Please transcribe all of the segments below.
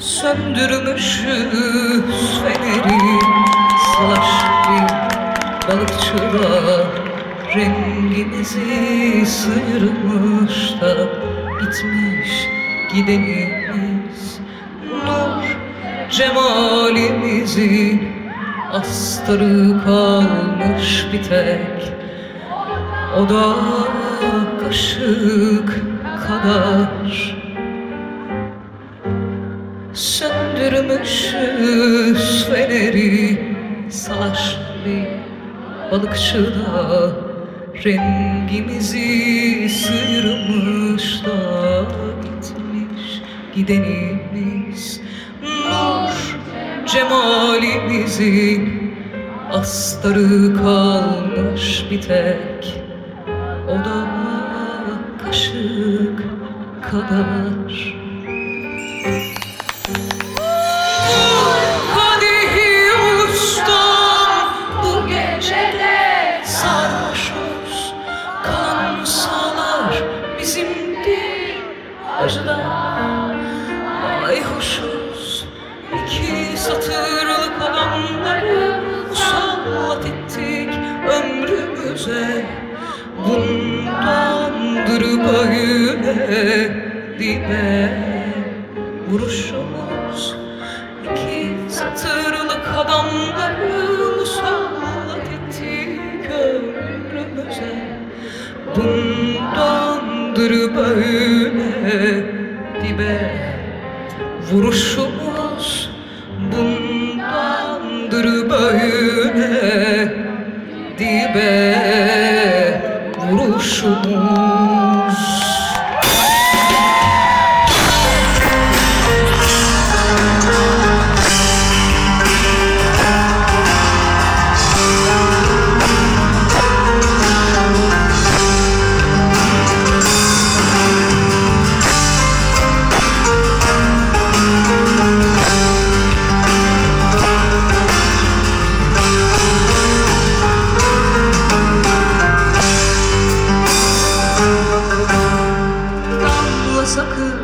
Söndürmüşüz feneri Salaş bir balıkçılar Rengimizi sıyırmış da Bitmiş gidenimiz. Nur cemalimizin Astarı kalmış bir tek. O da kaşık kadar Söndürmüşüz feneri Salaş bir balıkçıda Rengimizi sıyırmış da Gitmiş gidenimiz. Nur cemalimizin Astarı kalmış bir tek. O da kaşık kadar. Kadehi ömrümüze Bundandır böyle dibe vuruşumuz İki satırlık adamları musallat ettik ömrümüze Bundandır böyle dibe vuruşumuz Bundandır böyle dibe vuruşumuz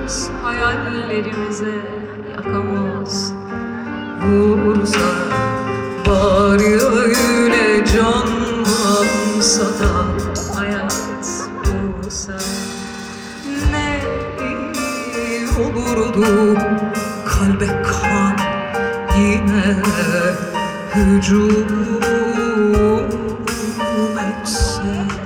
sakız hayallerimize yakamoz Vursa bari öyle canlansa da hayat bulsa Ne iyi olurdu. Kalbe kan yine hücum etse